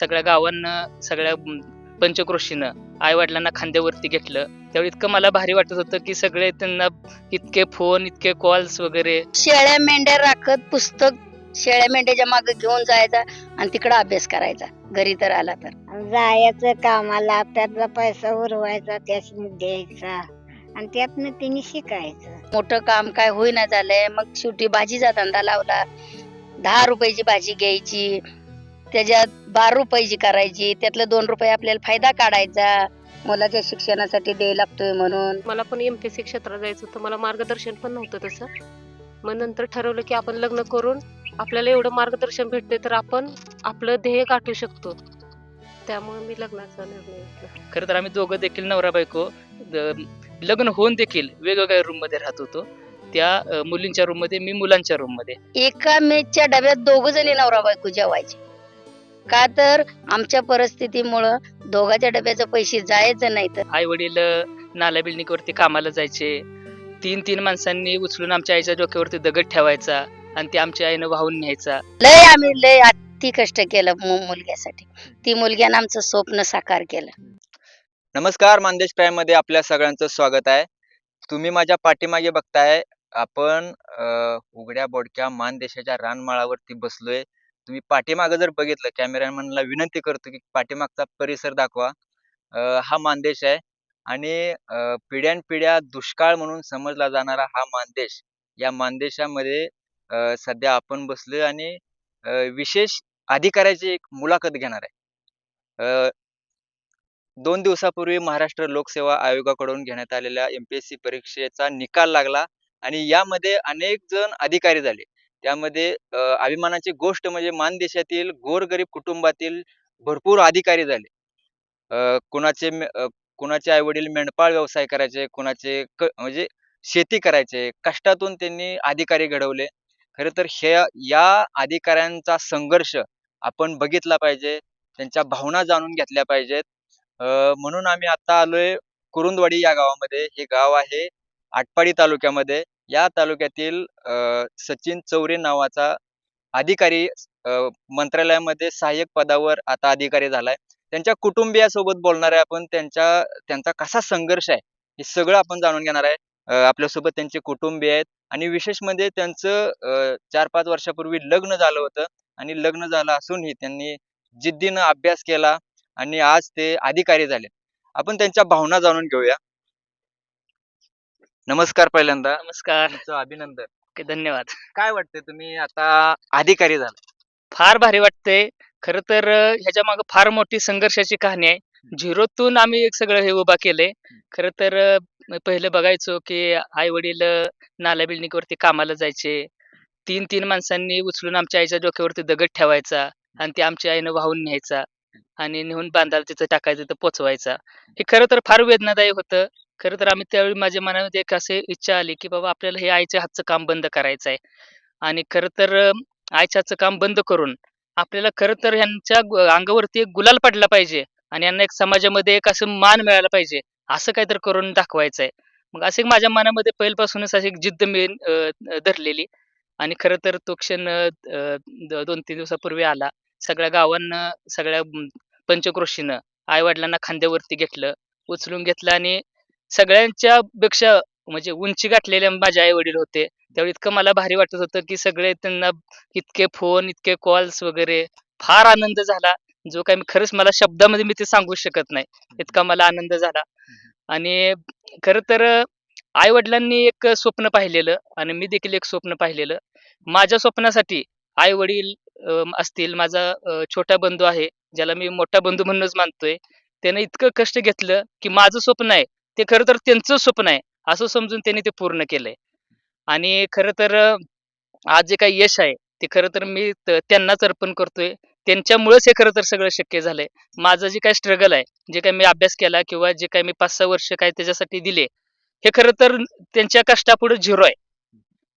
सगळ्या गावांना सगळ्या पंचक्रोशीनं आई वडिलांना खांद्यावरती घेतलं. त्यावेळी इतकं मला भारी वाटत होतं की सगळे त्यांना इतके फोन इतके कॉल्स वगैरे. शेळ्या मेंढ्या राखत पुस्तक शेळ्या मेंढ्याच्या मागे घेऊन जायचा आणि तिकडे अभ्यास करायचा. घरी तर आला तर. जायचं कामाला त्यातला पैसा उरवायचा त्यासनी द्यायचा आणि त्यातनं तिने शिकायचं. मोठं काम काय होईना झालंय. मग शेवटी भाजीचा धंदा लावला. दहा रुपयाची भाजी घ्यायची. त्याच्यात बारा रुपयाची करायची त्यातलं दोन रुपये आपल्याला फायदा काढायचा. मुलाच्या शिक्षणासाठी द्यायला लागतोय म्हणून. मला पण एम पी सी क्षेत्रात जायचं होतं. मला मार्गदर्शन पण नव्हतं तसं. मग नंतर ठरवलं की आपण लग्न करून आपल्याला एवढं मार्गदर्शन भेटते तर आपण आपलं ध्येय गाठू शकतो. त्यामुळे मी लग्नाचा निर्णय घेतला. खरं तर आम्ही दोघं देखील नवरा बायको द- लग्न होऊन देखील वेगवेगळ्या रूममध्ये राहत होतो. त्या अ, मुलींच्या रूममध्ये मी मुलांच्या रूममध्ये. एका मेसच्या डब्यात दोघ जणी नवरा बायको जेवायचे. का तर आमच्या परिस्थितीमुळं दोघाच्या डब्याचे पैसे जायचं नाही तर. आई वडील नाला बिल्डिंगवरती कामाला जायचे. तीन तीन माणसांनी उचलून आमच्या आईच्या डोक्यावरती दगड ठेवायचा आणि ते आमच्या आईनं वाहून न्यायचा. लय आम्ही लय अति कष्ट केलं मु- मुलग्यासाठी. ती मुलग्यानं आमचं स्वप्न साकार केलं. नमस्कार मानदेश प्राईममध्ये आपल्या सगळ्यांचं स्वागत आहे. तुम्ही माझ्या पाठीमागे बघताय आपण अं, उघड्या बोडक्या मानदेशाच्या रानमाळावरती बसलोय. तुम्ही पाठीमागं जर बघितलं कॅमेरामॅनला विनंती करतो की पाठीमागचा परिसर दाखवा. हा मानदेश आहे आणि अं, पिढ्यानपिढ्या दुष्काळ म्हणून समजला जाणारा हा मानदेश. या मानदेशामध्ये सध्या आपण बसलो आणि विशेष अधिकाऱ्याची एक मुलाखत घेणार आहे. दोन दिवसापूर्वी महाराष्ट्र लोकसेवा आयोगाकडून घेण्यात आलेल्या एम पी एस सी परीक्षेचा निकाल लागला आणि यामध्ये अनेक जण अधिकारी झाले. त्यामध्ये अभिमानाची गोष्ट म्हणजे मानदेशातील गोरगरीब कुटुंबातील भरपूर अधिकारी झाले. कुणाचे कुणाचे आई वडील मेंढपाळ व्यवसाय करायचे कुणाचे क म्हणजे शेती करायचे कष्टातून त्यांनी अधिकारी घडवले. खरं तर ह्या या अधिकाऱ्यांचा संघर्ष आपण बघितला पाहिजे त्यांच्या भावना जाणून घेतल्या पाहिजेत. म्हणून आम्ही आता आलोय कुरुंदवाडी या गावामध्ये. हे गाव आहे आटपाडी तालुक्यामध्ये. या तालुक्यातील अ, सचिन चौरे नावाचा अधिकारी मंत्रालयामध्ये सहाय्यक पदावर आता अधिकारी झालाय. त्यांच्या कुटुंबियासोबत बोलणार आहे आपण. त्यांच्या त्यांचा कसा संघर्ष आहे हे सगळं आपण जाणून घेणार आहे. आपल्यासोबत त्यांचे कुटुंबीय आहेत आणि विशेष म्हणजे त्यांचं चार पाच वर्षापूर्वी लग्न झालं होतं आणि लग्न झालं असूनही त्यांनी जिद्दीनं अभ्यास केला आणि आज ते अधिकारी झाले. आपण त्यांच्या भावना जाणून घेऊया. नमस्कार पहिल्यांदा. नमस्कार. तुमचं अभिनंदन. ओके, धन्यवाद. काय वाटतंय तुम्ही आता अधिकारी झाला? फार भारी वाटतंय. खरं तर अ, ह्याच्या मागे फार मोठी संघर्षाची कहाणी आहे. झिरोतून आम्ही एक सगळं हे उभा केलंय. खरं तर अ, पहिलं बघायचो की आई वडील नाला बिल्डिंगवरती कामाला जायचे. तीन तीन माणसांनी उचलून आमच्या आईच्या डोक्यावरती दगड ठेवायचा आणि ते आमच्या आईनं वाहून न्यायचा आणि नेऊन बांधाला तिथं टाकायचं तिथं पोचवायचा. हे खरं तर फार वेदनादायक होतं. खरं तर आम्ही त्यावेळी माझ्या मनामध्ये एक असे इच्छा आली की बाबा आपल्याला हे आईच्या हातचं काम बंद करायचं आहे आणि खरं तर अ, आईच्या हातचं काम बंद करून आपल्याला खरं तर ह्यांच्या अंगावरती एक गुलाल पडला पाहिजे आणि यांना एक समाजामध्ये एक असं मान मिळाला पाहिजे असं काहीतरी करून दाखवायचं आहे मग असे माझ्या मनामध्ये पहिल्यापासूनच अशी एक जिद्द मी अ, अ, धरलेली. आणि खरं तर तो क्षण अ, अ, द- दोन तीन दिवसापूर्वी आला. सगळ्या गावांना सगळ्या पंचक्रोशीनं आई वडिलांना खांद्यावरती घेतलं उचलून घेतलं आणि सगळ्यांच्या पेक्षा म्हणजे उंची गाठलेले माझे आई वडील होते. त्यावेळी इतकं मला भारी वाटत होतं की सगळे त्यांना इतके फोन इतके कॉल्स वगैरे. फार आनंद झाला. जो काही मी खरंच मला शब्दामध्ये मी ते सांगू शकत नाही. इतका मला आनंद झाला. आणि खरं तर आई वडिलांनी एक स्वप्न पाहिलेलं आणि मी देखील एक स्वप्न पाहिलेलं. माझ्या स्वप्नासाठी आई वडील असतील माझा अ, छोटा बंधू आहे ज्याला मी मोठा बंधू म्हणूनच मानतोय त्याने इतकं कष्ट घेतलं की माझं स्वप्न आहे ते खरं तर त्यांचं स्वप्न आहे. असं समजून त्यांनी ते पूर्ण केलंय. आणि खरं तर आज जे काही यश आहे ते खरं तर मी त्यांनाच अर्पण करतोय. त्यांच्यामुळेच हे खरं तर सगळं शक्य झालंय. माझं जे काही स्ट्रगल आहे जे काही मी अभ्यास केला किंवा जे काही मी पाच सहा वर्ष काय त्याच्यासाठी दिले हे खरं तर त्यांच्या कष्टापुढे झिरो आहे.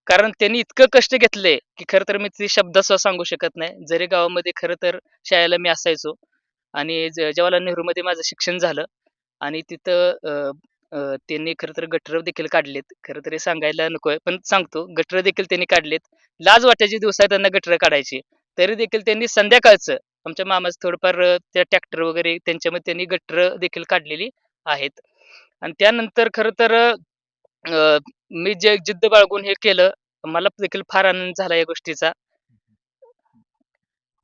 कारण त्यांनी इतकं कष्ट घेतले की खरं तर मी ते शब्दासह सांगू शकत नाही. जरी गावामध्ये खरं तर शाळेला मी असायचो आणि जवाहरलाल नेहरूमध्ये माझं शिक्षण झालं आणि तिथं अ, त्यांनी खरं तर गटर देखील काढलेत. खरं तर हे सांगायला नकोय पण सांगतो गटर देखील त्यांनी काढलेत. लाज वाटायची आहे त्यांना गटर काढायची. तरी देखील त्यांनी संध्याकाळचं आमच्या मामाचं थोडंफार अ, त्या ट्रॅक्टर वगैरे त्यांच्यामध्ये त्यांनी गटर देखील काढलेली आहेत. आणि त्यानंतर खरं तर अ, मी जे जिद्द बाळगून हे केलं मला देखील फार आनंद झाला या गोष्टीचा.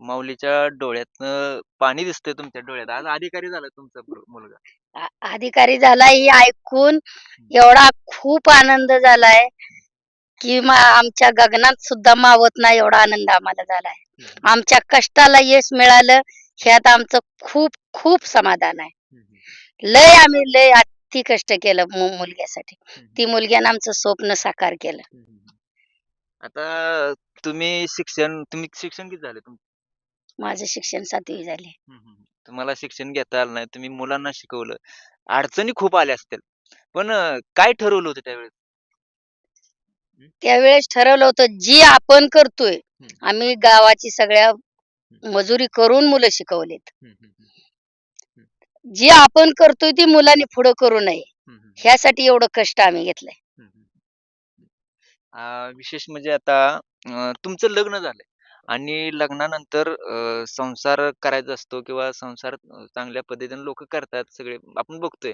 माऊलीच्या डोळ्यातनं पाणी दिसतंय तुमच्या डोळ्यात. आज अधिकारी झाला तुमचा मुलगा. अधिकारी झाला हे ऐकून एवढा खूप आनंद झालाय की आमच्या गगनात सुद्धा मावत नाही एवढा आनंद आम्हाला झालाय. आमच्या कष्टाला यश मिळालं ह्यात आमचं खूप खूप समाधान आहे. लय आम्ही लय अति कष्ट केलं मुलग्यासाठी. ती मुलग्यानं आमचं स्वप्न साकार केलं. आता तुम्ही शिक्षण तुम्ही शिक्षण किती झाले तुमचं माझं शिक्षण सातवी झाले. तुम्हाला शिक्षण घेता आलं नाही तुम्ही मुलांना शिकवलं. अडचणी खूप आल्या असतील. पण अं, काय ठरवलं होतं त्यावेळेस? त्यावेळेस ठरवलं होतं जी आपण करतोय आम्ही गावाची सगळ्या मजुरी करून मुलं शिकवलीत. जी आपण करतोय ती मुलांनी पुढं करू नये. ह्यासाठी एवढं कष्ट आम्ही घेतलंय. विशेष म्हणजे आता अं, तुमचं लग्न झालंय. आणि लग्नानंतर अं, संसार करायचा असतो किंवा संसार अं, चांगल्या पद्धतीने लोक करतात सगळे आपण बघतोय.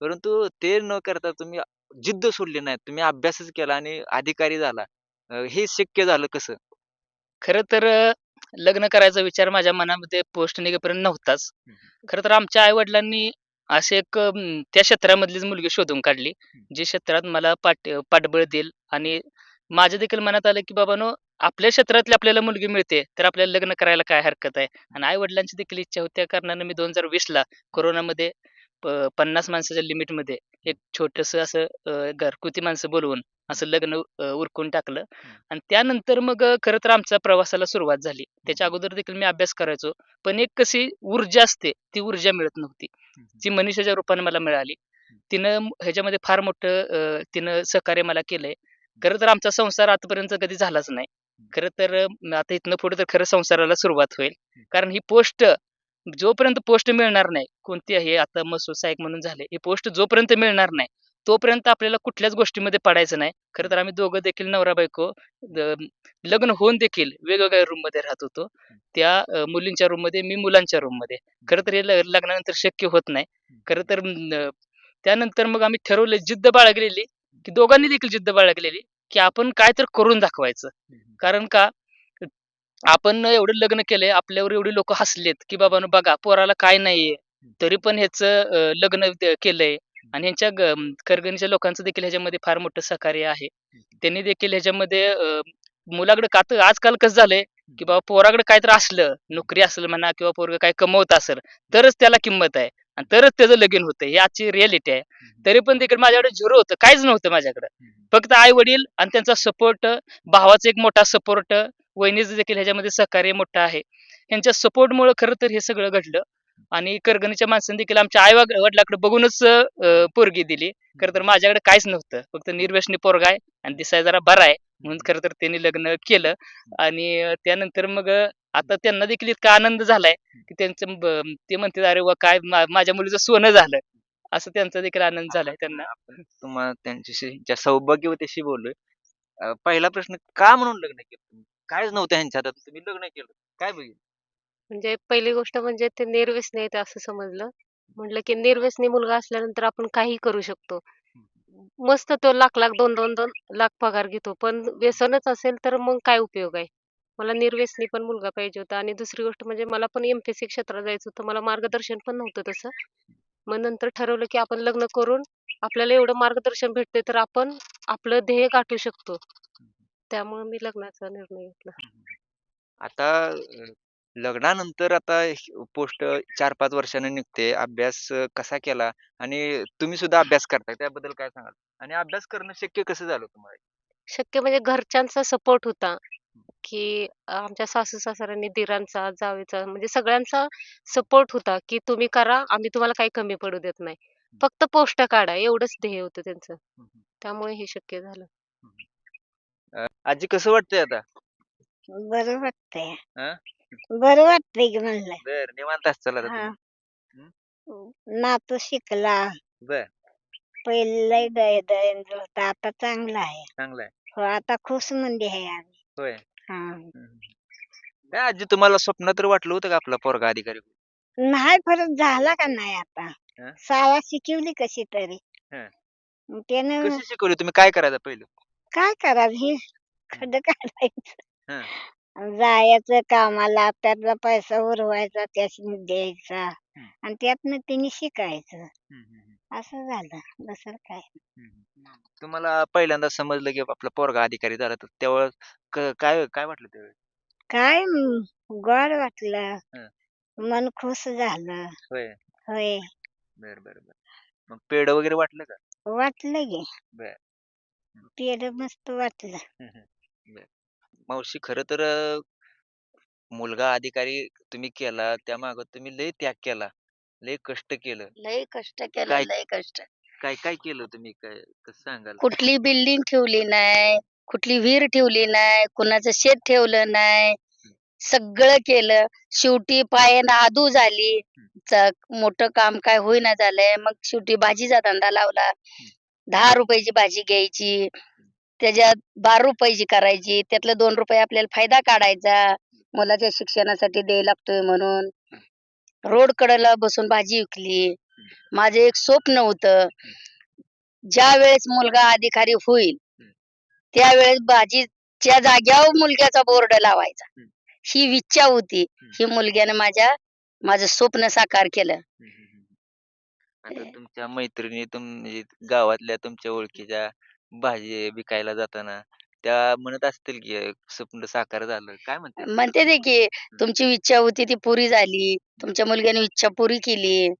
परंतु ते न करता तुम्ही जिद्द सोडली नाही तुम्ही अभ्यासच केला आणि अधिकारी झाला. अं, हे शक्य झालं कसं? खरं तर अ, लग्न करायचा विचार माझ्या मनामध्ये पोस्ट निघेपर्यंत नव्हताच खरं तर आमच्या आई वडिलांनी असे एक त्या क्षेत्रामधलीच मुलगी शोधून काढली जी क्षेत्रात मला पाठ पाठबळ देईल. आणि माझ्या देखील मनात आलं की बाबानो आपल्या क्षेत्रातली आपल्याला मुलगी मिळते तर आपल्याला लग्न करायला काय हरकत आहे? आणि आई वडिलांची देखील इच्छा होती त्या कारणानं मी दोन हजार वीसला कोरोनामध्ये प- पन्नास माणसाच्या लिमिटमध्ये एक छोटस असं अ, घरगुती माणसं बोलवून असं लग्न अ, उरकून टाकलं. आणि त्यानंतर मग अ, खरं तर आमच्या प्रवासाला सुरुवात झाली. त्याच्या अगोदर देखील मी अभ्यास करायचो पण एक कशी ऊर्जा असते ती ऊर्जा मिळत नव्हती. ती मनीषाच्या रूपाने मला मिळाली. तिनं ह्याच्यामध्ये फार मोठं अ, तिनं सहकार्य मला केलंय. खरं तर आमचा संसार आतापर्यंत कधी झालाच नाही. खरं तर आता इथनं पुढे तर खरं संसाराला सुरुवात होईल. कारण ही पोस्ट जोपर्यंत पोस्ट मिळणार नाही कोणती आहे आता मसूद साहेब म्हणून झाले ही पोस्ट जोपर्यंत मिळणार नाही तोपर्यंत आपल्याला कुठल्याच गोष्टीमध्ये पडायचं नाही. खरं तर आम्ही दोघं देखील नवरा बायको लग्न होऊन देखील वेगवेगळ्या रूममध्ये राहत होतो. त्या मुलींच्या रूममध्ये मी मुलांच्या रूममध्ये. खरं तर हे लग्नानंतर शक्य होत नाही. खरं तर त्यानंतर मग आम्ही ठरवलं जिद्द बाळगलेली की दोघांनी देखील जिद्द बाळगलेली की आपण काय तर करून दाखवायचं. कारण का? आपण एवढं लग्न केलंय आपल्यावर एवढी लोक हसलेत की बाबानो बघा पोराला काय नाहीये. तरी पण ह्याच लग्न केलंय. आणि ह्यांच्या करगणीच्या लोकांचं देखील ह्याच्यामध्ये फार मोठं सहकार्य आहे. त्यांनी देखील ह्याच्यामध्ये मुलाकडे का तर आजकाल कसं झालंय की बाबा पोराकडे काय तर असलं नोकरी असलं म्हणा किंवा पोरग काय कमवत असेल तरच त्याला किंमत आहे. आणि तरच त्याचं लगीन होतं ही आजची रियालिटी आहे. तरी पण देखील माझ्याकडे झिरो होतं. काहीच नव्हतं माझ्याकडे. फक्त आई वडील आणि त्यांचा सपोर्ट भावाचा एक मोठा सपोर्ट वहिनीचं देखील ह्याच्यामध्ये सहकार्य मोठं आहे. यांच्या सपोर्टमुळे खरं तर हे सगळं घडलं. आणि करगणीच्या माणसांनी देखील आमच्या आई वडिलाकडे बघूनच पोरगी दिली. खरं तर माझ्याकडे काहीच नव्हतं. फक्त निर्व्यसनी पोरगा आहे आणि दिसाय जरा बरा आहे. म्हणून खरं तर त्यांनी लग्न केलं. आणि त्यानंतर मग आता त्यांना देखील इतका आनंद झालाय की त्यांचं ब- ते म्हणते अरे वा काय मा- माझ्या मुलीचं सोनं झालं. असं त्यांचा देखील आनंद झालाय त्यांना. आपण तुम्हाला त्यांच्याशी ज्या सौभाग्यवतीशी बोललोय अं, पहिला प्रश्न का म्हणून लग्न केलं तुम्ही? कायच नव्हतं ह्यांच्या हातात तुम्ही लग्न केलं काय बघितलं? म्हणजे पहिली गोष्ट म्हणजे ते निर्व्यसनी आहेत असं समजलं. म्हटलं की निर्व्यसनी मुलगा असल्यानंतर आपण काही करू शकतो. मस्त तो लाख लाख दोन दोन दोन लाख पगार घेतो. पण व्यसनच असेल तर मग काय उपयोग आहे? मला निर्व्यसनी पण मुलगा पाहिजे होता. आणि दुसरी गोष्ट म्हणजे मला पण एमपीएससी क्षेत्रात जायचं होतं. मला मार्गदर्शन पण नव्हतं तसं. मग नंतर ठरवलं की आपण लग्न करून आपल्याला एवढं मार्गदर्शन भेटते तर आपण आपलं ध्येय गाठू शकतो. त्यामुळे मी लग्नाचा निर्णय घेतला. आता अं, लग्नानंतर आता पोस्ट चार पाच वर्षाने निघते. अभ्यास अं, कसा केला? आणि तुम्ही सुद्धा अभ्यास करताय. त्याबद्दल काय सांगाल? आणि अभ्यास करणं शक्य कसं झालं तुम्हाला? शक्य म्हणजे घरच्यांचा सपोर्ट होता. की आमच्या सासू सासऱ्यांनी दिरांचा जावेचा म्हणजे सगळ्यांचा सपोर्ट होता की तुम्ही करा आम्ही तुम्हाला काही कमी पडू देत नाही. फक्त पोस्ट काढा एवढंच ध्येय होतं त्यांचं. त्यामुळे हे शक्य झालं. अं, आजी कसं वाटतंय आता? बरं वाटतंय. हा? बरं वाटतंय की म्हणलं. बर निवांत असताल आता हा. तुम्ही. नातू शिकला. बर. पहिले लय दय दयंद्र होता आता चांगला आहे. चांगलं आहे. हो आता खुश मंदी आहे आम्ही. होय. हा. काय आजी तुम्हाला स्वप्न तर वाटलं होतं का आपला पोरगा अधिकारी होईल? नाही फरक झाला का नाही आता? हं? शाळा शिकवली कशी तरी. हं. मग त्यानं कशी शिकवली? तुम्ही काय करायचं पहिलं? काय करावं? हे खड काढायचं. हं. जायचं कामाला त्यातला पैसा उरवायचा त्यासनी द्यायचा आणि त्यातनं तिने शिकायचं. असं झालं. दुसरं काय तुम्हाला पहिल्यांदा समजलं की आपला पोरगा अधिकारी झाला तर त्यावेळेस क- काय काय वाटलं त्यावेळेस? काय गोड वाटलं. हं. मन खुश झालं. होय. होय. बर बर बर. मग पेड वगैरे वाटलं का? वाटलं गे बर. पेड मस्त वाटलं. मावशी खरं तर अं, मुलगा अधिकारी तुम्ही केला त्या माग तुम्ही लय त्याग केला. लय कष्ट केलं. लय कष्ट केलं काय- लय कष्ट. काय काय केलं तुम्ही? काय कसं सांगाल? कुठली बिल्डिंग ठेवली नाही कुठली विहीर ठेवली नाही कुणाचं शेत ठेवलं नाही सगळं केलं. शेवटी पायानं आदू झाली. च- मोठं काम काय होईना झालंय. मग शेवटी भाजीचा धंदा लावला. दहा रुपयाची भाजी घ्यायची. त्याच्यात बारा रुपयाची करायची. त्यातलं दोन रुपये आपल्याला फायदा काढायचा. मुलाच्या शिक्षणासाठी द्यायला लागतोय म्हणून. रोड कडेला बसून भाजी विकली. माझं एक स्वप्न होतं ज्या वेळेस मुलगा अधिकारी होईल त्यावेळेस भाजीच्या जाग्यावर मुलग्याचा बोर्ड लावायचा. ही इच्छा होती. ही मुलग्याने माझ्या माझं स्वप्न साकार केलं. आता तुमच्या मैत्रिणी तुम म्हणजे गावातल्या तुमच्या ओळखीच्या भाजी विकायला जाताना त्या म्हणत असतील की अं, स्वप्न साकार झालं. काय म्हणते म्हणते ते की तुमची इच्छा होती ती पुरी झाली. तुमच्या मुलग्याने इच्छा पुरी केली.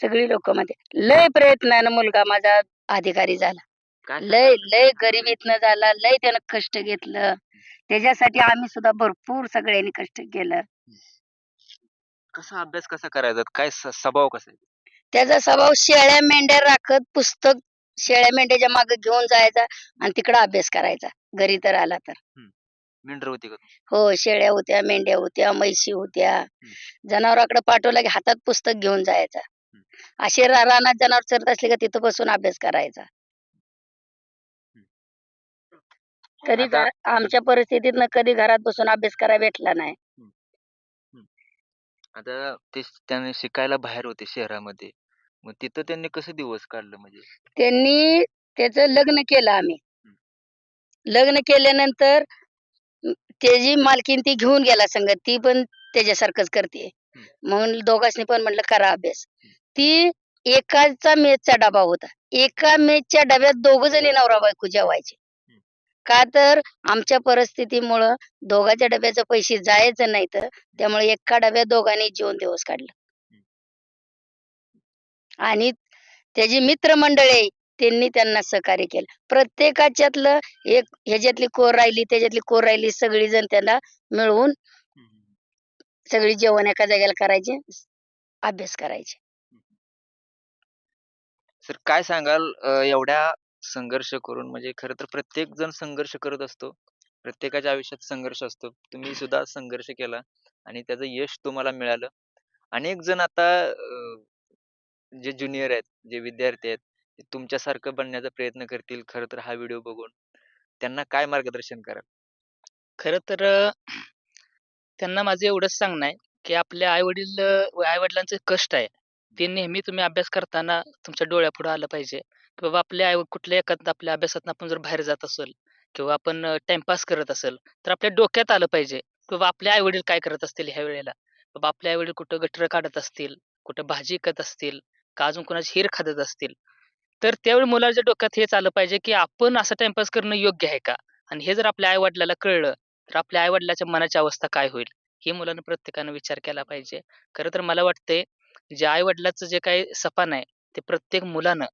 सगळी लोक म्हणते लय प्रयत्नानं मुलगा माझा अधिकारी झाला. काय लय लय गरिबीतनं झाला लय त्यानं कष्ट घेतलं. त्याच्यासाठी आम्ही सुद्धा भरपूर सगळ्यांनी कष्ट केलं. कसा अभ्यास कसा करायचा? काय स- स्वभाव कसा आहे? त्याचा स्वभाव शेळ्या मेंढ्या राखत पुस्तक शेळ्या मेंढ्याच्या मागे घेऊन जायचा आणि तिकडं अभ्यास करायचा. घरी तर आला तर. मेंढर होती का हो शेळ्या होत्या मेंढ्या होत्या म्हैशी होत्या. जनावराकडे पाठवला की हातात पुस्तक घेऊन जायचा. असे रा- रानात जनावर चरत असले का तिथं बसून अभ्यास करायचा. कधी आता- घरा- आमच्या परिस्थितीत कधी घरात बसून अभ्यास करायला भेटला नाही. आता ते श- त्याने शिकायला बाहेर होते शहरामध्ये. मग तिथं त्यांनी कसं दिवस काढलं म्हणजे? त्यांनी त्याच लग्न केलं आम्ही. लग्न केल्यानंतर त्याची मालकीन ती घेऊन गेला संगत ती पण त्याच्यासारखंच करते. म्हणून दोघांनी पण म्हणलं करा अभ्यास. ती एकाचा मेसचा डबा होता. एका मेसच्या डब्यात दोघ जणी नवरा बायको जेवायचे. का तर आमच्या परिस्थितीमुळं दोघांच्या डब्याचे पैसे जायचं नाही तर त्यामुळे एका डब्यात दोघांनी जेवण दिवस काढलं. आणि त्याची मित्रमंडळी त्यांनी त्यांना सहकार्य केलं. प्रत्येकाच्यातलं एक ह्याच्यातली कोर राहिली त्याच्यातली कोर राहिली सगळी जण त्याला मिळवून सगळी जेवण एका जागेला करायचे अभ्यास करायचे. सर काय सांगाल अं, एवढ्या संघर्ष करून? म्हणजे खरं तर प्रत्येक जण संघर्ष करत असतो. प्रत्येकाच्या आयुष्यात संघर्ष असतो. तुम्ही सुद्धा संघर्ष केला आणि त्याचं यश तुम्हाला मिळालं. अनेक जण आता जे ज्युनियर आहेत जे विद्यार्थी आहेत ते तुमच्यासारखं बनण्याचा प्रयत्न करतील खरं तर हा व्हिडिओ बघून. त्यांना काय मार्गदर्शन कराल? खरं तर अ, त्यांना माझं एवढंच सांगणं आहे की आपल्या आई वडील आई वडिलांचे कष्ट आहे. ते नेहमी तुम्ही अभ्यास करताना तुमच्या डोळ्यापुढे आलं पाहिजे. की बाबा आपल्या आई कुठल्या एखाद्या आपल्या अभ्यासातून आपण जर बाहेर जात असेल किंवा आपण टाइमपास करत असेल तर आपल्या डोक्यात आलं पाहिजे की बाबा आपले आई वडील काय करत असतील ह्या वेळेला? बाबा आपले आई वडील कुठं गटर काढत असतील कुठं भाजी विकत असतील? का अजून कोणाची हिर खात असतील? तर त्यावेळी मुलाच्या डोक्यात हेच आलं पाहिजे की आपण असं टाइमपास करणं योग्य आहे का? आणि हे जर आपल्या आईवडिलाला कळलं तर आपल्या आईवडिलाच्या मनाची अवस्था काय होईल? हे मुलानं प्रत्येकानं विचार केला पाहिजे. खरं तर मला वाटतंय जे आईवडिलाचं जे काही सपान आहे ते प्रत्येक मुलानं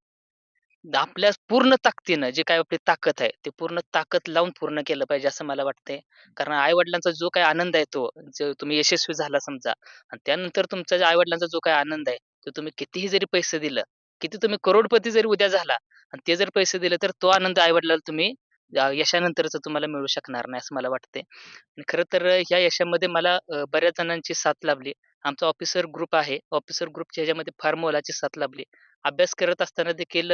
आपल्या पूर्ण ताकदीनं जे काय आपली ताकद आहे ते पूर्ण ताकद लावून पूर्ण केलं पाहिजे असं मला वाटतंय. कारण आई वडिलांचा जो काही आनंद आहे तो जो तुम्ही यशस्वी झाला समजा आणि त्यानंतर तुमच्या आई वडिलांचा जो काही आनंद आहे तर तुम्ही कितीही जरी पैसे दिलं किती तुम्ही करोडपती जरी उद्या झाला आणि ते जर पैसे दिले तर तो आनंद आईवडिलाला तुम्ही यशानंतरच तुम्हाला मिळू शकणार नाही असं मला वाटतंय. खर खरं तर ह्या यशामध्ये मला बऱ्याच जणांची साथ लाभली. आमचा ऑफिसर ग्रुप आहे. ऑफिसर ग्रुपच्या ह्याच्यामध्ये फार मोलाची साथ लाभली. अभ्यास करत असताना देखील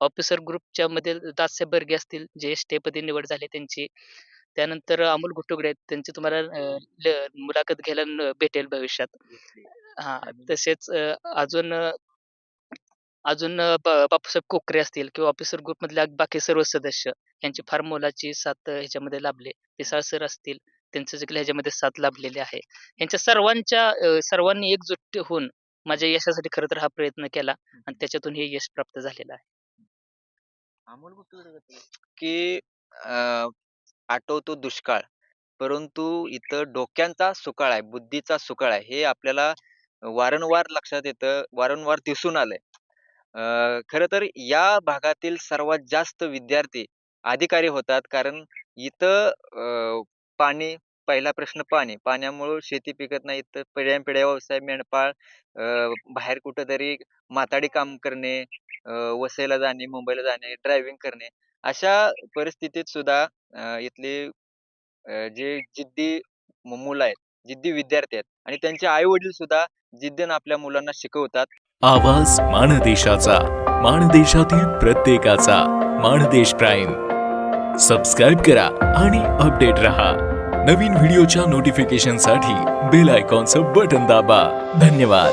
ऑफिसर ग्रुपच्या मध्ये दास्य बर्गे असतील जे स्टेपदी निवड झाली त्यांची. त्यानंतर अमोल घुटुगडे आहेत त्यांची तुम्हाला अ, ल मुलाखत घ्यायला न भेटेल भविष्यात. हां, तसेच अ, अजून अ, अजून अ, बापूसाहेब कोकरे असतील किंवा ऑफिसर ग्रुपमधले बाकी सर्व सदस्य यांची फार मोलाची साथ अ, ह्याच्यामध्ये लाभली. पिसाळ सर असतील, त्यांचं देखील ह्याच्यामध्ये साथ लाभलेली आहे. यांच्या सर्वांच्या अ, सर्वांनी एकजूट होऊन माझ्या यशासाठी खरं तर हा प्रयत्न केला आणि त्याच्यातून हे यश प्राप्त झालेलं आहे. की आठवतो दुष्काळ, परंतु इथं डोक्यांचा सुकाळ आहे, बुद्धीचा सुकाळ आहे. हे आपल्याला वारंवार लक्षात येतं, वारंवार दिसून आलंय. अं खरं तर या भागातील सर्वात जास्त विद्यार्थी अधिकारी होतात. कारण इथं अं पाणी पहिला प्रश्न पाणी. पाण्यामुळं शेती पिकत नाही. तर पिढ्या व्यवसाय, मेंढपाळ, अं बाहेर कुठेतरी माथाडी काम करणे, अं वसईला जाणे, मुंबईला जाणे, ड्रायव्हिंग करणे. अशा परिस्थितीत सुद्धा अ, इथले अ, जे जिद्दी मु मुलं आहेत, जिद्दी विद्यार्थी आहेत आणि त्यांचे आई-वडील सुद्धा जिद्दीनं आपल्या मुलांना शिकवतात. आवाज माणदेशाचा माणदेशातील प्रत्येकाचा माणदेश प्राईम. सबस्क्राईब करा आणि अपडेट रहा. नवीन व्हिडिओच्या नोटिफिकेशनसाठी बेल आयकॉनचं बटन दाबा. धन्यवाद.